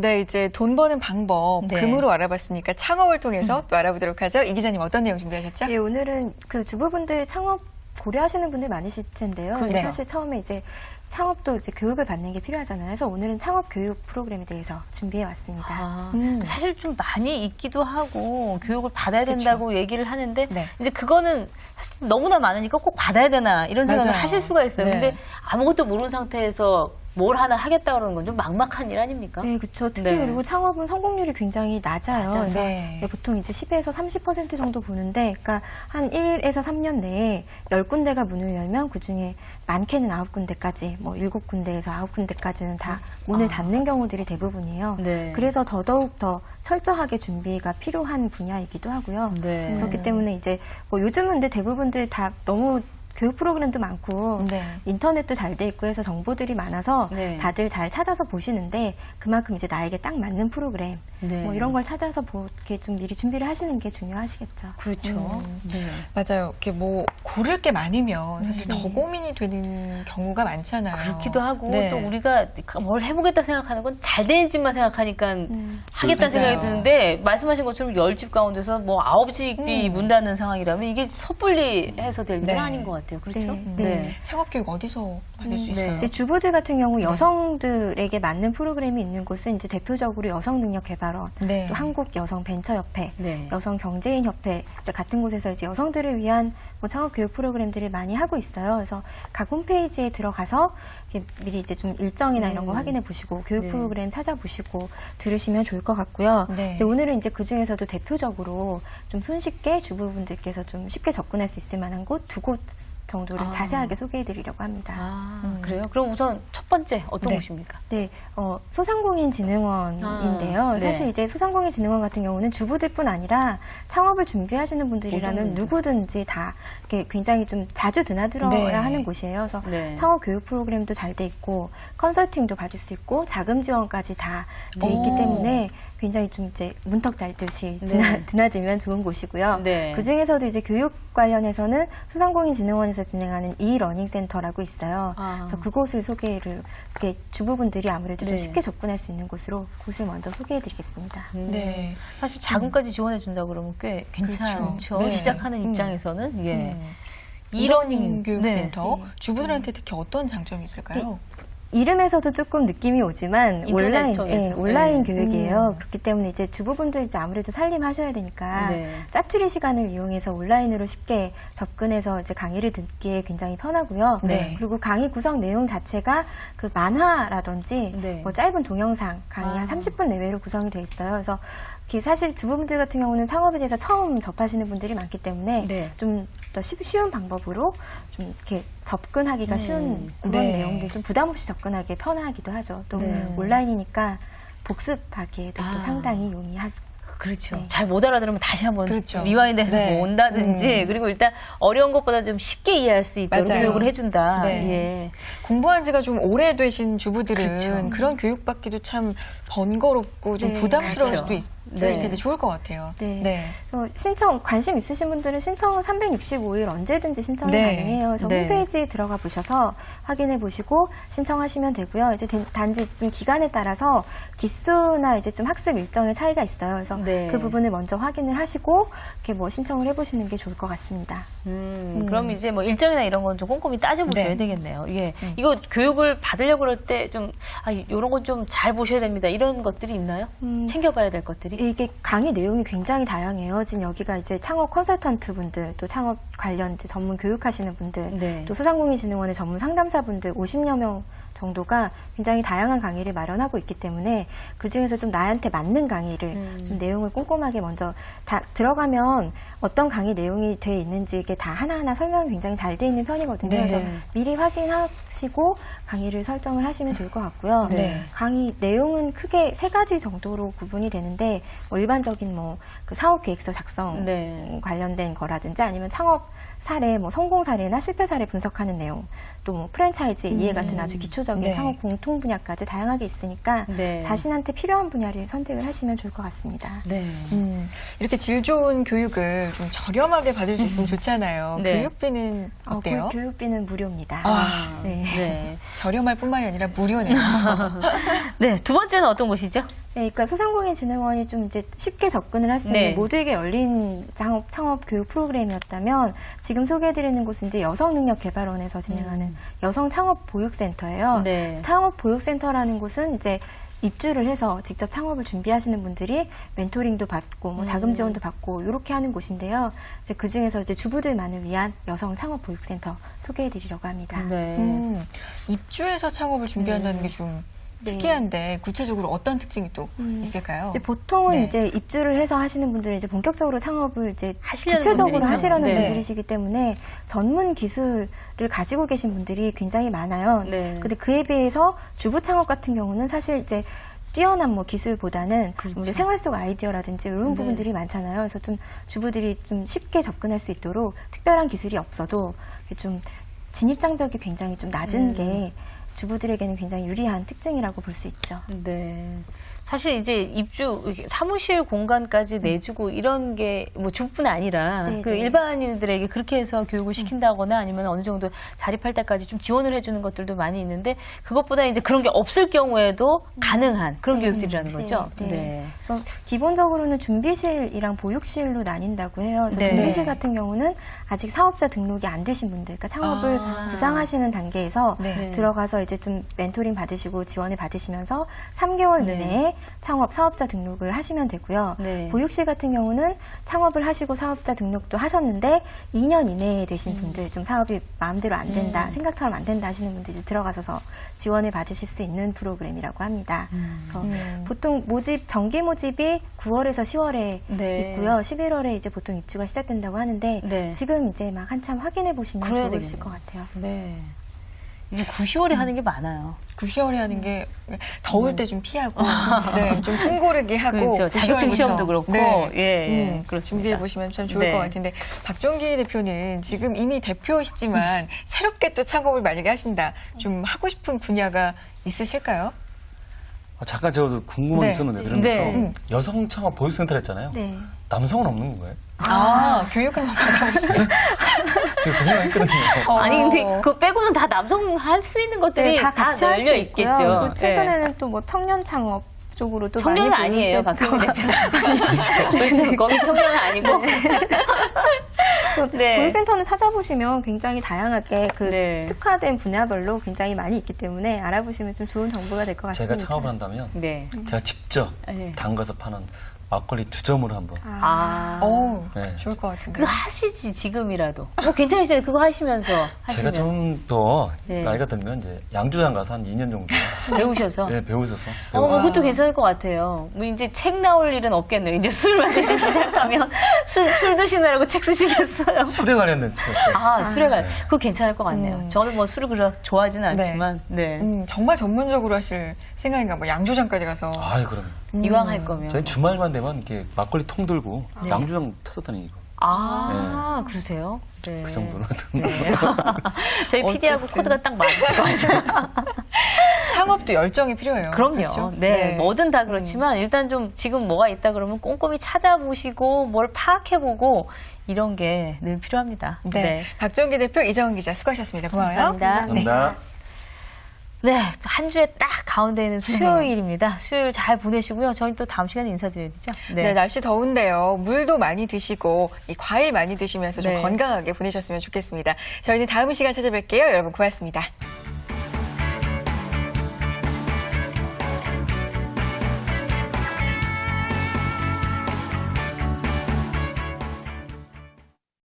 네, 이제 돈 버는 방법 네. 금으로 알아봤으니까 창업을 통해서 또 알아보도록 하죠. 이 기자님 어떤 내용 준비하셨죠? 예, 오늘은 그 주부분들 창업 고려하시는 분들 많으실 텐데요. 근데 그렇죠. 사실 처음에 이제 창업도 이제 교육을 받는 게 필요하잖아요. 그래서 오늘은 창업 교육 프로그램에 대해서 준비해 왔습니다. 아, 음. 사실 좀 많이 있기도 하고 교육을 받아야 된다고 얘기를 하는데 네. 이제 그거는 사실 너무나 많으니까 꼭 받아야 되나 이런 생각을 맞아요. 하실 수가 있어요. 네. 근데 아무것도 모르는 상태에서 뭘 하나 하겠다 그러는 건 좀 막막한 일 아닙니까? 네, 그렇죠. 특히 네. 그리고 창업은 성공률이 굉장히 낮아요. 낮아서. 그래서 네. 네, 보통 이제 10에서 30% 정도 보는데, 그러니까 한 1에서 3년 내에 10군데가 문을 열면 그 중에 많게는 9군데까지, 뭐 7군데에서 9군데까지는 다 문을 닫는 경우들이 대부분이에요. 네. 그래서 더더욱 더 철저하게 준비가 필요한 분야이기도 하고요. 네. 그렇기 때문에 이제 뭐 요즘은 근데 대부분들 다 너무 교육 프로그램도 많고 네. 인터넷도 잘 돼 있고 해서 정보들이 많아서 네. 다들 잘 찾아서 보시는데 그만큼 이제 나에게 딱 맞는 프로그램 네. 뭐 이런 걸 찾아서 보- 이렇게 좀 미리 준비를 하시는 게 중요하시겠죠. 그렇죠. 네. 맞아요. 이렇게 뭐 고를 게 많으면 사실 더 네. 고민이 되는 경우가 많잖아요. 그렇기도 하고 네. 또 우리가 뭘 해보겠다 생각하는 건 잘 되는 집만 생각하니까 음. 하겠다는 맞아요. 생각이 드는데 말씀하신 것처럼 열 집 가운데서 뭐 아홉 집이 음. 문 닫는 상황이라면 이게 섣불리 해서 될 일은 네. 아닌 것 같아요. 그렇죠? 네, 네. 창업 교육 어디서 받을 수 음, 있어요? 네. 이제 주부들 같은 경우 여성들에게 맞는 프로그램이 있는 곳은 이제 대표적으로 여성능력개발원, 네. 또 한국여성벤처협회, 네. 여성경제인협회 같은 곳에서 이제 여성들을 위한 뭐 창업 교육 프로그램들을 많이 하고 있어요. 그래서 각 홈페이지에 들어가서 미리 이제 좀 일정이나 이런 거 음. 확인해 보시고 교육 네. 프로그램 찾아보시고 들으시면 좋을 것 같고요. 네. 이제 오늘은 이제 그 중에서도 대표적으로 좀 손쉽게 주부분들께서 좀 쉽게 접근할 수 있을 만한 곳 두곳 정도를 아. 자세하게 소개해 드리려고 합니다. 아, 음. 그래요? 그럼 우선 첫 번째 어떤 네. 곳입니까? 네, 어, 소상공인진흥원인데요. 아, 네. 사실 이제 소상공인진흥원 같은 경우는 주부들뿐 아니라 창업을 준비하시는 분들이라면 누구든지 다 이렇게 굉장히 좀 자주 드나들어야 네. 하는 곳이에요. 그래서 네. 창업 교육 프로그램도 잘 돼 있고 컨설팅도 받을 수 있고 자금 지원까지 다 돼 있기 오. 때문에 굉장히 좀 이제 문턱 달듯이 드나, 네. 드나들면 좋은 곳이고요. 네. 그 중에서도 이제 교육 관련해서는 소상공인진흥원에서 진행하는 이러닝 센터라고 있어요. 아. 그래서 그곳을 소개를 이렇게 주부분들이 아무래도 좀 네. 쉽게 접근할 수 있는 곳으로 곳을 먼저 소개해드리겠습니다. 음. 네. 사실 자금까지 지원해 준다 그러면 꽤 괜찮죠. 그렇죠. 네. 시작하는 음. 입장에서는 예. 음. 이러닝 이러닝 교육센터 네. 주부들한테 특히 어떤 장점이 있을까요? 이름에서도 조금 느낌이 오지만 온라인. 예, 온라인 네. 교육이에요. 음. 그렇기 때문에 이제 주부분들 이제 아무래도 살림하셔야 되니까 네. 짜투리 시간을 이용해서 온라인으로 쉽게 접근해서 이제 강의를 듣기에 굉장히 편하고요. 네. 그리고 강의 구성 내용 자체가 그 만화라든지 네. 뭐 짧은 동영상 강의 한 아. 30분 내외로 구성이 돼 있어요. 그래서 이렇게 사실 주부분들 같은 경우는 창업에 대해서 처음 접하시는 분들이 많기 때문에 네. 좀더 쉬운 방법으로 좀 이렇게 접근하기가 쉬운 음. 그런 네. 내용들 좀 부담 없이 접근하기 편하기도 하죠. 또 네. 온라인이니까 복습하기에도 아. 또 상당히 용이하고 그렇죠. 네. 잘못 알아들으면 다시 한번 그렇죠. 리와인드해서 네. 뭐 온다든지 음. 그리고 일단 어려운 것보다 좀 쉽게 이해할 수 있도록 맞아요. 교육을 해준다. 네. 예. 공부한 지가 좀 오래 되신 주부들은 그렇죠. 그런 교육 받기도 참 번거롭고 좀 네, 부담스러울 그렇죠. 수도 있을 네. 텐데 좋을 것 같아요. 네. 어, 신청 관심 있으신 분들은 신청은 365일 언제든지 신청이 네. 가능해요. 그래서 네. 홈페이지에 들어가 보셔서 확인해 보시고 신청하시면 되고요. 이제 된- 단지 좀 기간에 따라서 기수나 이제 좀 학습 일정의 차이가 있어요. 그래서 네. 그 부분을 먼저 확인을 하시고 이렇게 뭐 신청을 해보시는 게 좋을 것 같습니다. 음, 음. 그럼 이제 뭐 일정이나 이런 건 좀 꼼꼼히 따져보셔야 네. 되겠네요. 예. 이거 교육을 받으려고 그럴 때 좀, 아, 이런 건 좀 잘 보셔야 됩니다. 이런 것들이 있나요? 음, 챙겨봐야 될 것들이? 이게 강의 내용이 굉장히 다양해요. 지금 여기가 이제 창업 컨설턴트 분들, 또 창업 관련 전문 교육하시는 분들, 네. 또 소상공인진흥원의 전문 상담사 분들 50여 명 정도가 굉장히 다양한 강의를 마련하고 있기 때문에 그 중에서 좀 나한테 맞는 강의를 음. 좀 내용을 꼼꼼하게 먼저 다 들어가면 어떤 강의 내용이 돼 있는지 이게 다 하나하나 설명이 굉장히 잘 돼 있는 편이거든요. 네. 그래서 미리 확인하시고 강의를 설정을 하시면 좋을 것 같고요. 네. 강의 내용은 크게 세 가지 정도로 구분이 되는데 뭐 일반적인 뭐 그 사업 계획서 작성 네. 관련된 거라든지 아니면 창업 사례, 뭐 성공 사례나 실패 사례 분석하는 내용, 또 뭐 프랜차이즈 이해 같은 아주 기초적인 네. 창업 공통 분야까지 다양하게 있으니까 네. 자신한테 필요한 분야를 선택을 하시면 좋을 것 같습니다. 네. 음, 이렇게 질 좋은 교육을 좀 저렴하게 받을 수 있으면 좋잖아요. 네. 교육비는 어, 어때요? 교- 교육비는 무료입니다. 아, 네. 네. 저렴할 뿐만이 아니라 무료네요. 네, 두 번째는 어떤 곳이죠? 네, 그러니까 소상공인진흥원이 좀 이제 쉽게 접근을 할 수 있는 네. 모두에게 열린 창업, 창업 교육 프로그램이었다면 지금 소개해드리는 곳은 이제 여성능력개발원에서 진행하는 여성 창업 보육센터예요. 음. 네. 창업 보육센터라는 곳은 이제 입주를 해서 직접 창업을 준비하시는 분들이 멘토링도 받고 뭐 음. 자금 지원도 받고 이렇게 하는 곳인데요. 이제 그 중에서 이제 주부들만을 위한 여성 창업 보육센터 소개해드리려고 합니다. 네. 음, 입주해서 창업을 준비한다는 게좀 네. 특이한데 구체적으로 어떤 특징이 또 음. 있을까요? 이제 보통은 네. 이제 입주를 해서 하시는 분들은 이제 본격적으로 창업을 이제 하시려는 구체적으로 분들이죠. 하시려는 네. 분들이시기 때문에 전문 기술을 가지고 계신 분들이 굉장히 많아요. 네. 근데 그에 비해서 주부 창업 같은 경우는 사실 이제 뛰어난 뭐 기술보다는 그렇죠. 우리 생활 속 아이디어라든지 이런 네. 부분들이 많잖아요. 그래서 좀 주부들이 좀 쉽게 접근할 수 있도록 특별한 기술이 없어도 좀 진입 장벽이 굉장히 좀 낮은 음. 게 주부들에게는 굉장히 유리한 특징이라고 볼 수 있죠. 네. 사실 이제 입주 사무실 공간까지 내주고 이런 게 뭐 주뿐 아니라 네, 그 네. 일반인들에게 그렇게 해서 교육을 시킨다거나 아니면 어느 정도 자립할 때까지 좀 지원을 해주는 것들도 많이 있는데 그것보다 이제 그런 게 없을 경우에도 가능한 그런 네. 교육들이라는 거죠. 네, 네. 그래서 기본적으로는 준비실이랑 보육실로 나뉜다고 해요. 그래서 네. 준비실 같은 경우는 아직 사업자 등록이 안 되신 분들, 그러니까 창업을 아. 구상하시는 단계에서 네. 들어가서 이제 좀 멘토링 받으시고 지원을 받으시면서 3개월 네. 이내에 창업 사업자 등록을 하시면 되고요. 네. 보육실 같은 경우는 창업을 하시고 사업자 등록도 하셨는데 2년 이내에 되신 분들 좀 사업이 마음대로 안 된다, 음. 생각처럼 안 된다 하시는 분들 이제 들어가셔서 지원을 받으실 수 있는 프로그램이라고 합니다. 그래서 음. 보통 모집 정기 모집이 9월에서 10월에 네. 있고요. 11월에 이제 보통 입주가 시작된다고 하는데 네. 지금 이제 막 한참 확인해 보시면 좋으실 되겠네요. 것 같아요. 네. 이제 9, 10월에 하는 게 많아요. 9시월에 하는 게 더울 때 좀 피하고 네, 좀 숨고르게 하고 음. 그렇죠. 9시월부터 자격증 시험도 그렇고, 예, 예, 그렇습니다. 준비해 보시면 참 좋을 네. 것 같은데 박정기 대표는 지금 이미 대표시지만 새롭게 또 창업을 만약에 하신다 좀 하고 싶은 분야가 있으실까요? 아, 잠깐 저도 궁금한 네. 게 있었는데 들으면서 네. 음. 여성 창업 보육센터 했잖아요. 네. 남성은 없는 건가요? 아, 교육 한번 받아보시면 제가 그 생각했거든요. 아니 근데 그거 빼고는 다 남성 할 수 있는 것들이 네, 다, 다 같이 할수 있고요. 있겠죠. 그리고 네. 최근에는 또 뭐 청년 창업 쪽으로 또 청년은 많이 아니에요. 박정희 대표. 그렇죠. 거기 청년은 아니고. 그 네. 보육센터는 찾아보시면 굉장히 다양하게 그 네. 특화된 분야별로 굉장히 많이 있기 때문에 알아보시면 좀 좋은 정보가 될 것 같습니다. 제가 창업을 한다면 네. 제가 직접 네. 담가서 파는 막걸리 주점으로 한번. 아. 오, 네. 좋을 것 같은데. 그거 하시지, 지금이라도. 뭐 괜찮으시잖아요. 그거 하시면서. 제가 하시면. 좀 더 네. 나이가 들면 이제 양조장 가서 한 2년 정도 배우셔서. 네, 배우셔서 어, 배워서 그것도 괜찮을 것 같아요. 뭐 이제 책 나올 일은 없겠네요. 이제 술 마시기 시작하면 술, 술 드시느라고 책 쓰시겠어요. 술에 관련된 책을 아, 술에 관 그거 괜찮을 것 같네요. 음. 저는 뭐 술을 그렇게 좋아하지는 네. 않지만, 네. 음, 정말 전문적으로 하실 생각인가 뭐 양조장까지 가서 아이 그럼 이왕 할 거면. 저희 주말만 되면 이렇게 막걸리 통 들고 네. 양조장 찾아다니고 아, 그러세요? 네. 그 정도로 네. 저희 PD하고 어쨌든. 코드가 딱 맞을 것 같아요. 창업도 열정이 필요해요. 그럼요. 그렇죠? 네, 뭐든 다 그렇지만 일단 좀 지금 뭐가 있다 그러면 꼼꼼히 찾아보시고 뭘 파악해보고 이런 게 늘 필요합니다. 네. 박정기 대표 이정은 기자 수고하셨습니다. 고마워요. 감사합니다. 감사합니다. 네, 한 주에 딱 가운데 있는 수요일입니다. 수요일 잘 보내시고요. 저희 또 다음 시간에 인사드려야 되죠? 네. 날씨 더운데요. 물도 많이 드시고 이 과일 많이 드시면서 좀 네. 건강하게 보내셨으면 좋겠습니다. 저희는 다음 시간 찾아뵐게요. 여러분 고맙습니다.